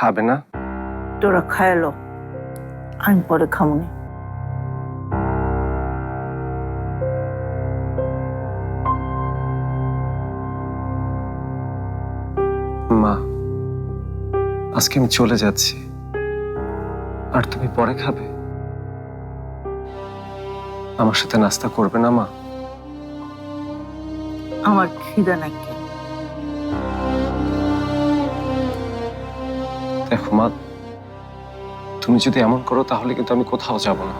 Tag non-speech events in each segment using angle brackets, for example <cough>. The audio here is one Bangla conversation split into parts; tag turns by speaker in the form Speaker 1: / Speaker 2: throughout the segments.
Speaker 1: মা খাবে না?
Speaker 2: তোরা খায়ালো আমি পরে খামুনি।
Speaker 1: মা আজকে আমি চলে যাচ্ছি। আর তুমি পরে খাবে? আমার সাথে নাস্তা করবে না মা?
Speaker 2: আমার খিদা নাকি?
Speaker 1: দেখো মা তুমি যদি এমন করো তাহলে কিন্তু আমি কোথাও যাব না।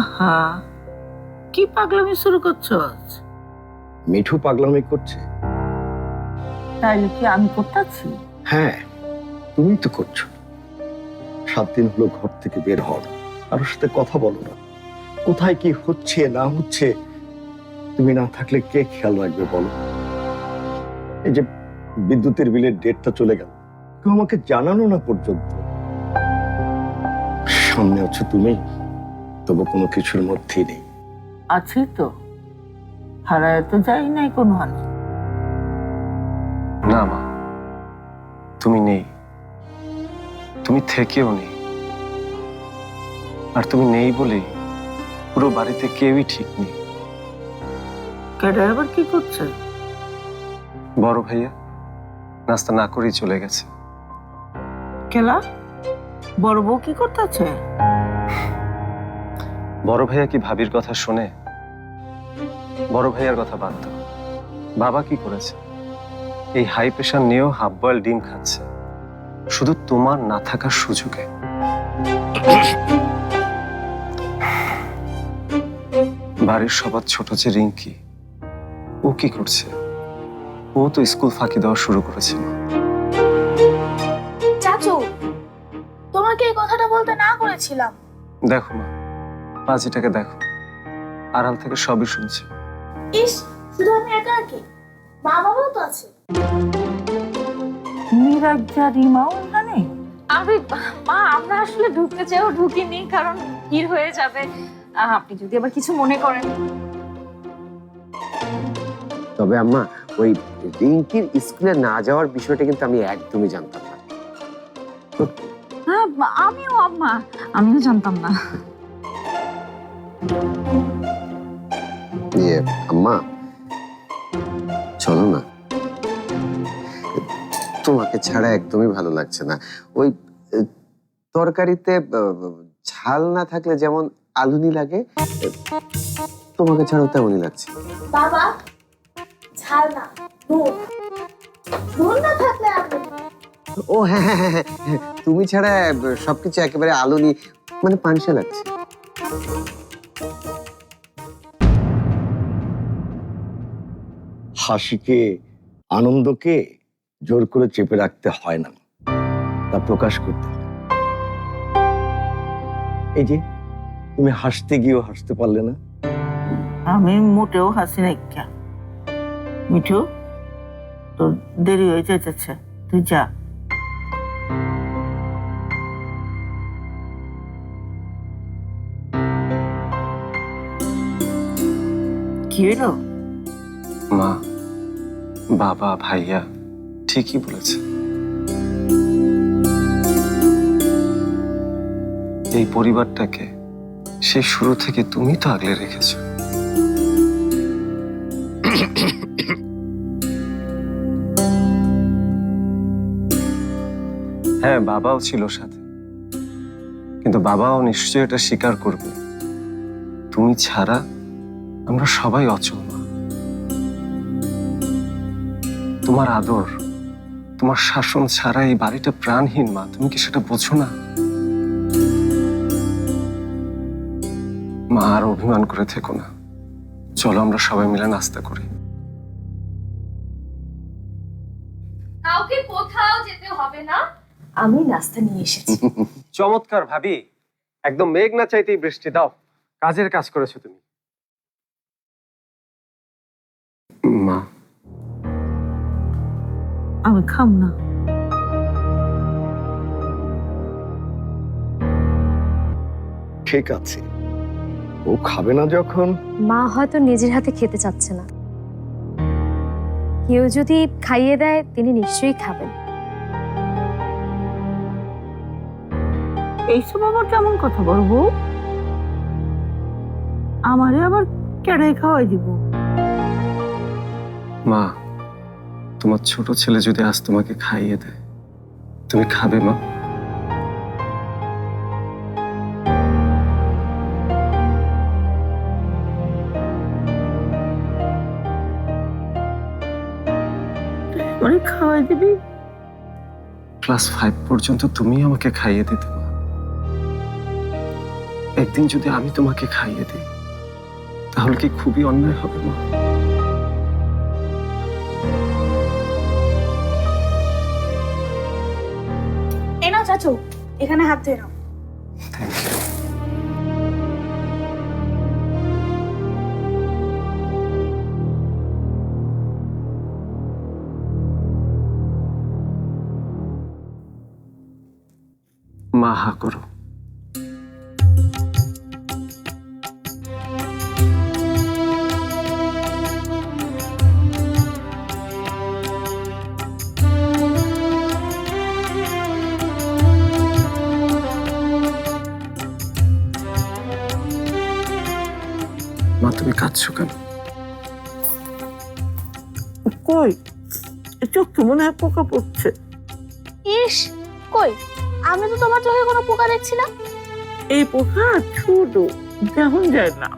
Speaker 2: আহা কি পাগলামি শুরু করছ?
Speaker 3: মিঠু পাগলামি করছে।
Speaker 2: তাইলে কি আমি করতেছি
Speaker 3: হ্যাঁ তুমি তো করছ। সাত দিন হলো ঘর থেকে বের হও। কারোর সাথে কথা বলো না। কোথায় কি হচ্ছে না হচ্ছে তুমি না থাকলে কে খেয়াল রাখবে বলো? এই যে বিদ্যুতের বিলের ডেটটা চলে গেল। কেউ আমাকে জানানো না পর্যন্ত। সামনে আছো তুমি তবু কোনো কিছুর মধ্যেই নেই।
Speaker 2: আছি তো। হারায় তো যাই নাই কোনো হানি
Speaker 1: না মা তুমি নেই। তুমি থেকেও নেই। আর তুমি নেই বলে পুরো বাড়িতে কেউই ঠিক নেই।
Speaker 2: কেডা এবার কি করছে?
Speaker 1: বড় ভাইয়া নাস্তা না করেই চলে গেছে।
Speaker 2: খেলা? বড় বউ কি করতেছে?
Speaker 1: বড় ভাইয়া কি ভাবির কথা শোনে? বড় ভাইয়ার কথা বাদ দাও বাবা কি করেছে? এই হাই প্রেশার নিয়েও হাফ বয়েল ডিম খাচ্ছে। শুধু তোমার না থাকার সুযোগে। বাড়ির সবার ছোট যে রিঙ্কি, ও কি করছে? ও তো স্কুল ফাঁকি দেওয়া শুরু করেছিল।
Speaker 4: করেছিলাম
Speaker 1: দেখো মা বাজিটাকে দেখো। আড়াল থেকে সবই শুনছে।
Speaker 4: ইস শুধু আমি একা কি মা বাবাও তো আছে।
Speaker 2: মিরাজ্জা রিমাও এখানে
Speaker 5: আমি মা আমরা আসলে ঢুকতে চেয়েও ঢুকিনি কারণ ভিড় হয়ে যাবে। আহ, আপনি যদি আবার কিছু মনে করেন।
Speaker 6: তবে আম্মা ওই রিঙ্কির স্কুলে না যাওয়ার বিষয়টা কিন্তু আমি একদমই জানতাম না।
Speaker 5: হ্যাঁ আমিও আম্মা। আমিও জানতাম না।
Speaker 6: ইয়ে আম্মা চলো না। তোমাকে ছাড়া একদমই ভালো লাগছে না। ওই তরকারিতে ঝাল না থাকলে যেমন আলুনি লাগে তোমাকে ছাড়াও তেমনই লাগছে।
Speaker 4: বাবা ঝাল না নুন। নুন না থাকলে আমি
Speaker 6: ও হ্যাঁ হ্যাঁ হ্যাঁ, হ্যাঁ, তুমি ছাড়া সবকিছু একেবারে আলুনি মানে পানসে লাগছে।
Speaker 3: হাসিকে আনন্দকে জোর করে চেপে রাখতে হয় না। তা প্রকাশ করতে হয়। এই যে তুমি হাসতে গিয়েও হাসতে পারলে না?
Speaker 2: আমি মোটেও হাসি নাই মিঠু। তোর দেরি হয়ে যাচ্ছে তুই যা। কি হইল
Speaker 1: মা, বাবা, ভাইয়া ঠিকই বলেছে। এই পরিবারটাকে সে শুরু থেকে তুমি তো আগলে রেখেছো। হ্যাঁ বাবাও ছিল সাথে। কিন্তু বাবাও নিশ্চয়ই এটা স্বীকার করবে। তুমি ছাড়া আমরা সবাই অচল। মা তোমার আদর তোমার শাসন ছাড়া এই বাড়িটা প্রাণহীন মা। তুমি কি সেটা বোঝো না? মা আর অভিমান করে থেকো না। চলো আমরা সবাই মিলে নাস্তা করি।
Speaker 5: কাউকে কোথাও যেতে হবে না। আমি নাস্তা নিয়ে এসেছি।
Speaker 1: চমৎকার ভাবি। একদম মেঘ না চাইতেই বৃষ্টি দাও। কাজের কাজ করেছ তুমি। মা
Speaker 2: আমি খাম না।
Speaker 3: ঠিক আছে। ও খাবে না যখন?
Speaker 7: মা হয়তো নিজের হাতে খেতে চাচ্ছে না। কেউ যদি খাইয়ে দেয় তিনি নিশ্চয়ই খাবেন।
Speaker 2: এইসব আবার কেমন কথা বলব? আমারে আবার কেড়াই খাওয়াই দিব।
Speaker 1: মা তোমার ছোট ছেলে যদি আজ তোমাকে খাইয়ে দেয় তুমি খাবে মা?
Speaker 2: খাওয়াই দিবি?
Speaker 1: ক্লাস ফাইভ পর্যন্ত তুমি আমাকে খাইয়ে দিতে মা। একদিন যদি আমি তোমাকে খাইয়ে দিই তাহলে কি খুবই অন্যায় হবে মা?
Speaker 4: চাচু এখানে হাত ধুয়ে নাও।
Speaker 1: করো কেন
Speaker 2: কই চোখ তো মনে হয় পোকা পড়ছে
Speaker 4: ইস কই? আমি তো তোমার চোখে কোনো পোকা দেখছি না?
Speaker 2: এই পোকা ছোট যেমন যায় না।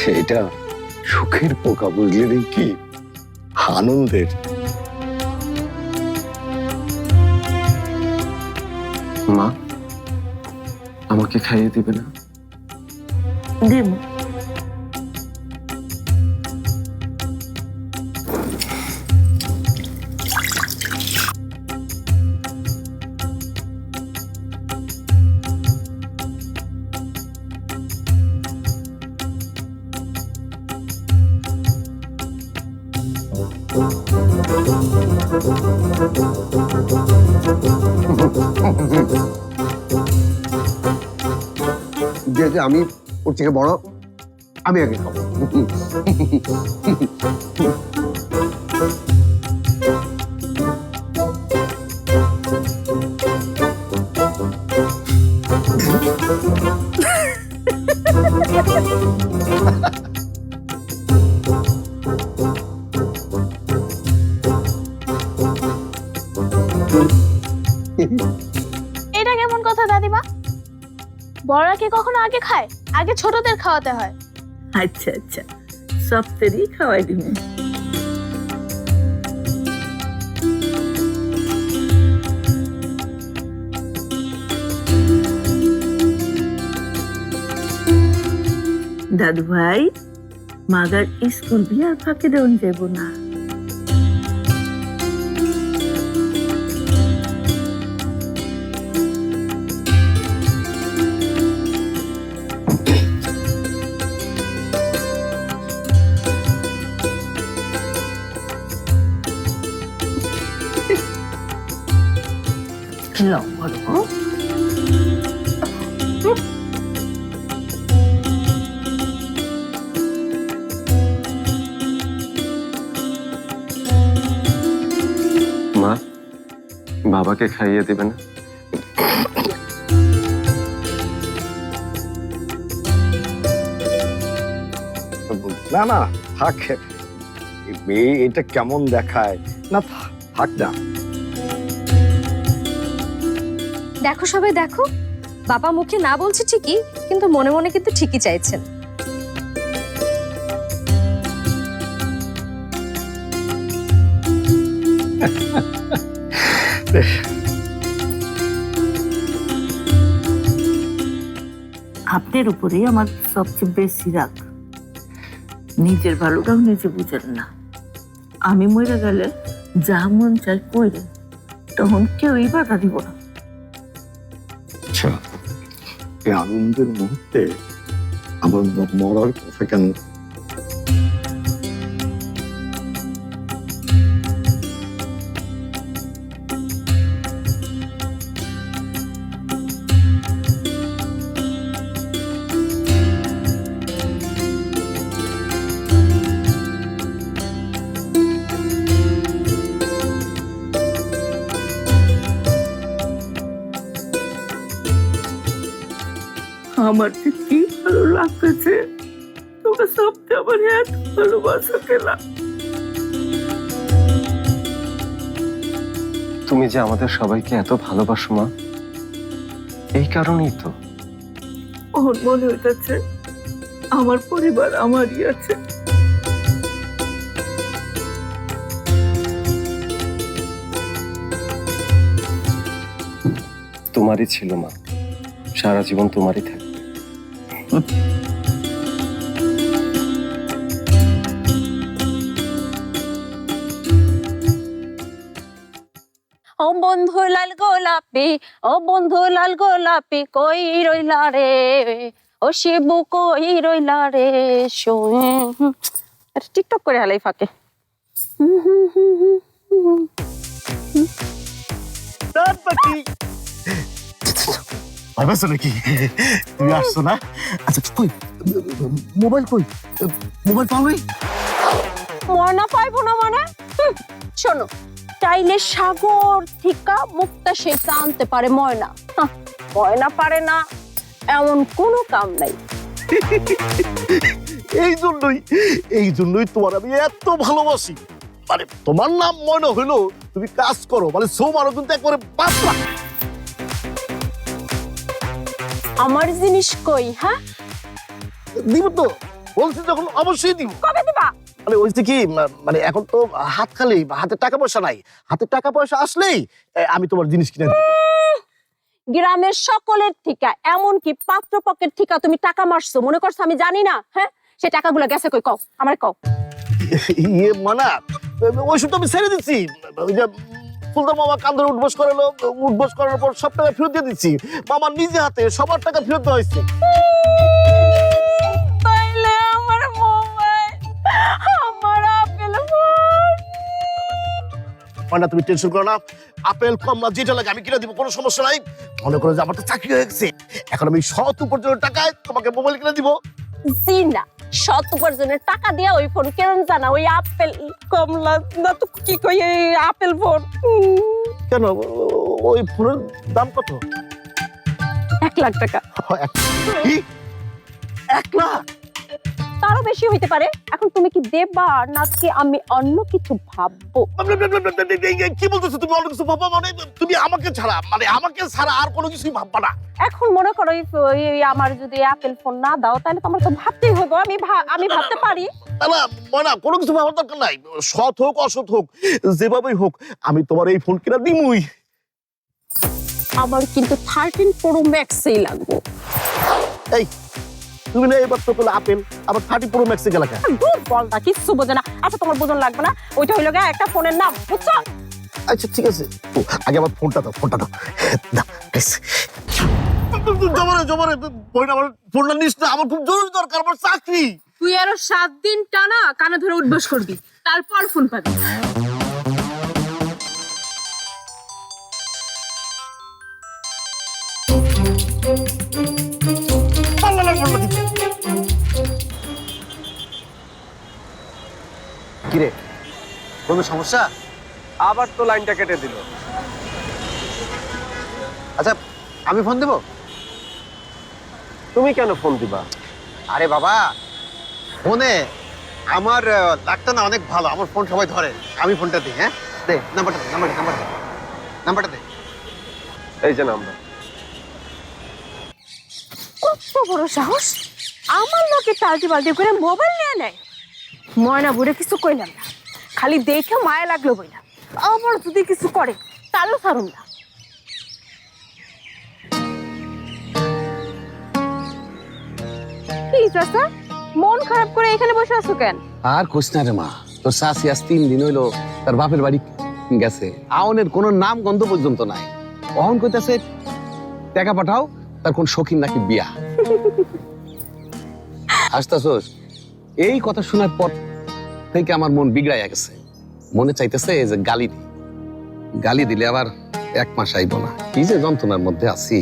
Speaker 3: সেটা সুখের পোকা বুঝলি কি? আনন্দের।
Speaker 1: মা আমাকে খাইয়ে দিবে না?
Speaker 2: দিম <laughs>
Speaker 6: যেহেতু আমি ওর থেকে বড় আমি আগে খাব।
Speaker 4: এটা <laughs> বড়রা কখনো আগে খায়? আগে ছোটদের খাওয়াতে হয়।
Speaker 2: আচ্ছা আচ্ছা। সপ্তাহই খাওয়াই দিবি। দাদু ভাই মাগার স্কুল বিয়ার ফাঁকে দেওয়ান যাব না।
Speaker 1: বাবাকে খাইয়ে দেবে না।
Speaker 3: না না থাক। মেয়ে এটা কেমন দেখায়? না থাক না।
Speaker 7: দেখো সবাই দেখো। বাবা মুখে না বলছে ঠিকই কিন্তু মনে মনে কিন্তু ঠিকই চাইছেন।
Speaker 2: আপনার উপরেই আমার সবচেয়ে বেশি রাগ। নিজের ভালোটাও নিজে বুঝেন না। আমি মরে গেলে যা মন চাই কইরেন তখন কেউই বাধা দিব না।
Speaker 3: আচ্ছা আনন্দের মুহূর্তে আমার মরার কথা কেন
Speaker 2: আমার যে কি ভালো লাগতেছে? তোমরা সবটা আমার এত ভালোবাসা কেনা
Speaker 1: তুমি যে আমাদের সবাইকে এত ভালোবাসো মা এই কারণেই তো।
Speaker 2: ওর মনে হইতেছে আমার পরিবার আমারই আছে।
Speaker 1: তোমারই ছিল মা সারা জীবন তোমারই থাকবে।
Speaker 8: ও বন্ধু লাল গোলাপি ও বন্ধু লাল গোলাপি কই রইলা রে? ও শিবু কই রইলা রে? টিকটক করে হালাই ফাঁকে।
Speaker 9: ভাইবাসো নাকি তুমি আসছো না? আচ্ছা কই? মোবাইল কই? মোবাইল পাও নাই?
Speaker 8: ময়না পাইবো না মানে? শোনো চাইলে সাগর থিকা মুক্তা সে আনতে পারে ময়না। ময়না পারে না এমন কোনো কাম নাই।
Speaker 9: এই জন্যই এই জন্যই তোমার আমি এত ভালোবাসি। মানে তোমার নাম মনে হইল তুমি কাজ করো মানে সৌমারও কিন্তু একবারে বাপরা
Speaker 8: আমার জিনিস কই হ্যাঁ?
Speaker 9: দিব তো। বলছি যখন অবশ্যই দিব।
Speaker 8: কবে দিবা?
Speaker 9: মানে ওই কি মানে এখন তো হাত খালি হাতে টাকা পয়সা নাই। হাতে টাকা পয়সা আসলেই আমি তোমার জিনিস কিনে দিব।
Speaker 8: গ্রামের সকলের থিকা এমনকি পাত্রপক্ষের থিকা তুমি টাকা মারছো মনে করছ আমি জানি না হ্যাঁ? সে টাকাগুলো গেছে কই কও আমার কও।
Speaker 9: ইয়ে মানা ওইসব তো আমি ছেড়ে দিচ্ছি। ওই ফুলদার মামা কান ধরে উঠবোস করালো উঠবোস করার পর সব টাকা ফেরত দিয়ে দিচ্ছি। মামা নিজে হাতে সবার টাকা ফেরত দেওয়া হয়েছে। তুমি টেনশন করো না। আপেল কমলা যেটা লাগে আমি কিনে দিব কোনো সমস্যা নাই। মনে করো যে আমার তো চাকরি হয়ে গেছে। এখন আমি শত উপার্জনের টাকায় তোমাকে মোবাইল কিনে দিব।
Speaker 8: জি না শত উপার্জনের টাকা দিয়া ওই ফোন কেন জানা? ওই আপেল কমলা না তো কি কই আপেল ফোন
Speaker 9: কেন? ওই ফোনের দাম কত?
Speaker 8: এক লাখ টাকা।
Speaker 9: এক লাখ?
Speaker 8: তারও বেশি হইতে পারে। এখন তুমি কি দেবা নাকি আমি অন্য কিছু ভাববো?
Speaker 9: কি বলতেছো তুমি? অন্য কিছু ভাববা মানে? তুমি আমাকে ছাড়া মানে আমাকে ছাড়া আর কোনো কিছুই ভাববা না।
Speaker 8: এখন মনে করো আমার যদি আপেল ফোন না দাও তাহলে তো আমার তো ভাবতেই হইব। আমি আমি ভাবতে পারি।
Speaker 9: না না ময়না কোনো কিছু ভাবার দরকার নাই। সৎ হোক অসৎ হোক যেভাবেই হোক আমি তোমার এই ফোন কিনা দিমুই।
Speaker 8: আমার কিন্তু থার্টিন প্রো ম্যাক্সই লাগবে।
Speaker 9: এই তুমি না এবার তো আপেল আবার থার্টি প্রো ম্যাক্সে গেলা কেন?
Speaker 8: দূর বলটা কিচ্ছু বোঝে না। আচ্ছা তোমার বোঝন লাগবে না? ওইটা হইল গিয়ে একটা ফোনের নাম বুঝছ?
Speaker 9: আচ্ছা ঠিক আছে। ও, আগে আমার ফোনটা দাও ফোনটা দাও। দাও, বেশ। জমারে জমারে বইটা আমার ফোনটা নিস না আমার খুব জরুরি দরকার আমার চাকরি।
Speaker 7: তুই আরও সাত দিন টানা কানে ধরে উঠবস করবি তারপর ফোন পাবি।
Speaker 9: আল্লাহ আল্লাহ,
Speaker 6: কিরে কোনো সমস্যা?
Speaker 1: আবার তো লাইনটা কেটে দিল।
Speaker 6: আচ্ছা আমি ফোন দেবো?
Speaker 1: তুমি কেন ফোন দিবা?
Speaker 6: আরে বাবা ফোনে আমার লাকটা না অনেক ভালো আমার ফোন সবাই ধরে আমি ফোনটা দিই হ্যাঁ? দে নাম্বারটা দে নাম্বারটা নাম্বারটা নাম্বারটা দে।
Speaker 1: এই যে নাম্বার
Speaker 8: কত বড় সাহস? আমার লোকে টালটি বালতি করে মোবাইল নিয়ে নেয়। ময়না বুড়ে কিছু কইলাম না। খালি দেখে মায়া লাগল বইলা। আবার যদি কিছু করে তাহলে ছাড়ুন না। মন খারাপ করে এখানে বসে আছো কেন?
Speaker 10: আর কোস না রে মা, তোর শাশি আজ তিন দিন হইল তার বাপের বাড়ি গেছে। আওনের কোনো নাম গন্ধ পর্যন্ত নাই। অহন কইতাছে, টাকা পাঠাও তার কোন শৌখিন নাকি বিয়া? হাসতাছোস এই কথা শোনার পর থেকে আমার মন বিগড়াইয়া গেছে। মনে চাইতেছে যে গালি দি গালি দিলে আবার এক মাস আইব না। কি যে যন্ত্রণার মধ্যে আছি।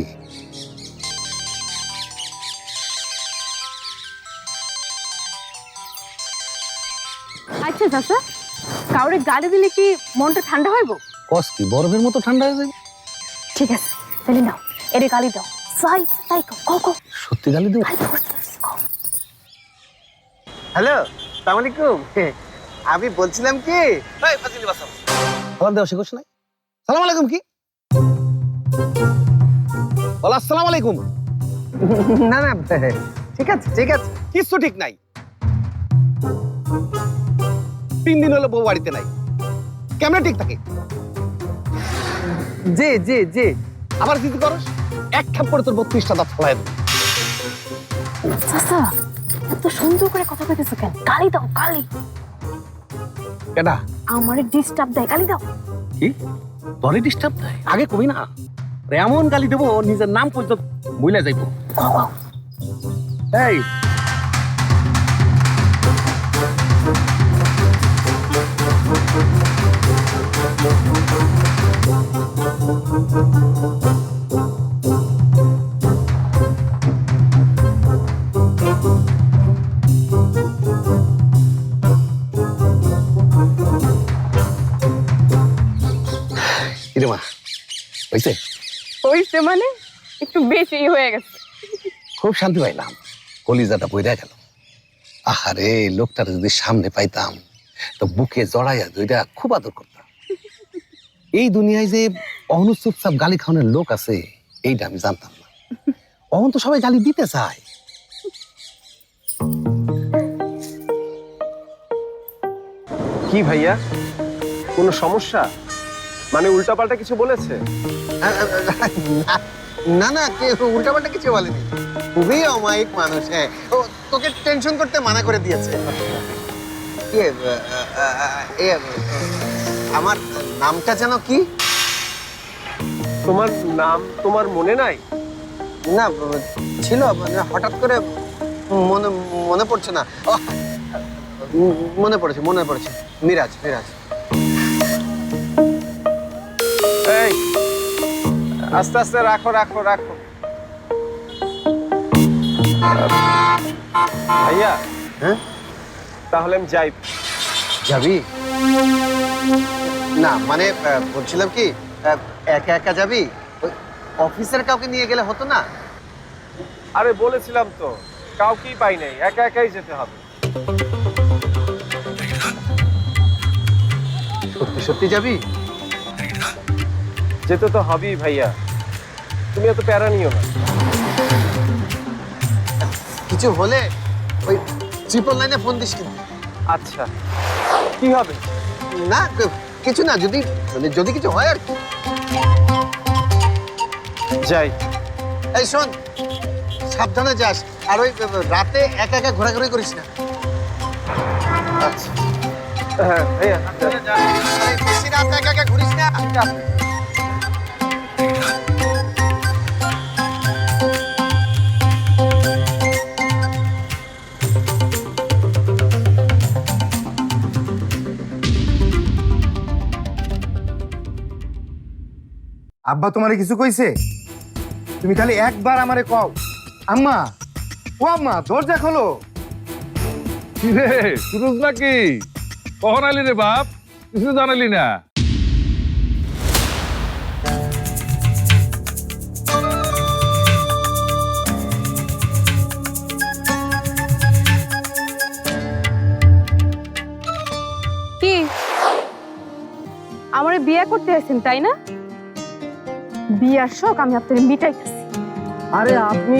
Speaker 8: আচ্ছা চাচা কাউরে গালি দিলে কি মনটা ঠান্ডা হইব?
Speaker 10: কস কি বরফের মতো ঠান্ডা হয়ে যায়
Speaker 8: ঠিক আছে তাহলে নাও এরে গালি দাও।
Speaker 10: সত্যি গালি দেবো?
Speaker 6: হ্যালো সালাম আলাইকুম আমি বলছিলাম কি?
Speaker 10: সালাম দেওয়া শিখোস নাই। সালাম আলাইকুম কি? বল আসসালাম আলাইকুম
Speaker 6: না না ঠিক আছে ঠিক আছে।
Speaker 10: কিচ্ছু ঠিক নাই। তিন দিন হলো বউ বাড়িতে নাই। কেমন ঠিক থাকে?
Speaker 6: জি জি জি।
Speaker 10: আবার কিছু করস? এক করে তোর বত্রিশটা দাঁত ফলাই দেবো।
Speaker 11: চাচা এত সুন্দর করে কথা কইতেছো কেন? গালি দাও গালি।
Speaker 10: কেডা
Speaker 11: আমারে ডিস্টার্ব দেয় গালি দাও।
Speaker 10: কি? তোরে ডিস্টার্ব দেয়? আগে কবি না। এমন গালি দেবো নিজের নাম পর্যন্ত বইলা যাইবো। এই। কিরে মা হইছে?
Speaker 8: হইছে মানে? একটু বেশি হয়ে গেছে।
Speaker 10: খুব শান্তি পাইলাম। কলিজাটা বইরা গেল। আহারে লোকটার যদি সামনে পাইতাম তো বুকে জড়াইয়া দুইটা খুব আদর করতাম। এই দুনিয়ায় যে অহনু চুপচাপ গালি খাওয়ানোর লোক আছে এইটা আমি জানতাম না। অহন তো সবাই গালি দিতে চায়।
Speaker 12: কি ভাইয়া? কোনো সমস্যা? মানে উল্টাপাল্টা কিছু বলেছে?
Speaker 6: না না কে উল্টাপাল্টা কিছু বলেনি। খুবই অমায়িক মানুষ হ্যাঁ। ও তোকে টেনশন করতে মানা করে দিয়েছে। ইয়ে, এ, আমার নামটা যেন কি?
Speaker 12: তোমার নাম তোমার মনে নাই?
Speaker 6: না ছিল হঠাৎ করে মনে মনে পড়ছে না। মনে পড়েছে মনে পড়েছে। মিরাজ মিরাজ।
Speaker 12: এই আস্তে আস্তে রাখো রাখো রাখো। ভাইয়া
Speaker 6: হ্যাঁ?
Speaker 12: তাহলে আমি যাই।
Speaker 6: যাবি? না মানে বলছিলাম কি একা একা যাবি? ওই অফিসের কাউকে নিয়ে গেলে হতো না?
Speaker 12: আরে বলেছিলাম তো কাউকেই পাই নাই একা একাই যেতে হবে।
Speaker 6: সত্যি সত্যি যাবি?
Speaker 12: যেতে তো হবেই ভাইয়া। তুমি এত প্যারা নিও না।
Speaker 6: কিছু হলে ওই ট্রিপল লাইনে ফোন দিস কিন্তু।
Speaker 12: আচ্ছা কি হবে?
Speaker 6: না কিছু না যদি মানে যদি কিছু হয় আর কি।
Speaker 12: যাই।
Speaker 6: এই শোন সাবধানে যাস। আর ওই রাতে একা একা ঘোরাঘুরি করিস না।
Speaker 12: আচ্ছা। হ্যাঁ ভাইয়া
Speaker 6: এই বেশি রাত একা একা ঘুরিস না।
Speaker 13: আব্বা তোমারে কিছু কইছে? তুমি খালি একবার আমারে কও। আম্মা, ও আম্মা, দরজা খোলো।
Speaker 14: রে সুরজ নাকি? কখন আলি রে বাপ? কিছু জানালি না।
Speaker 8: আমারে বিয়ে করতে আসেন তাই না? বিয়ার শখ আমি আপনার মিটাইতেছি।
Speaker 13: আরে আপনি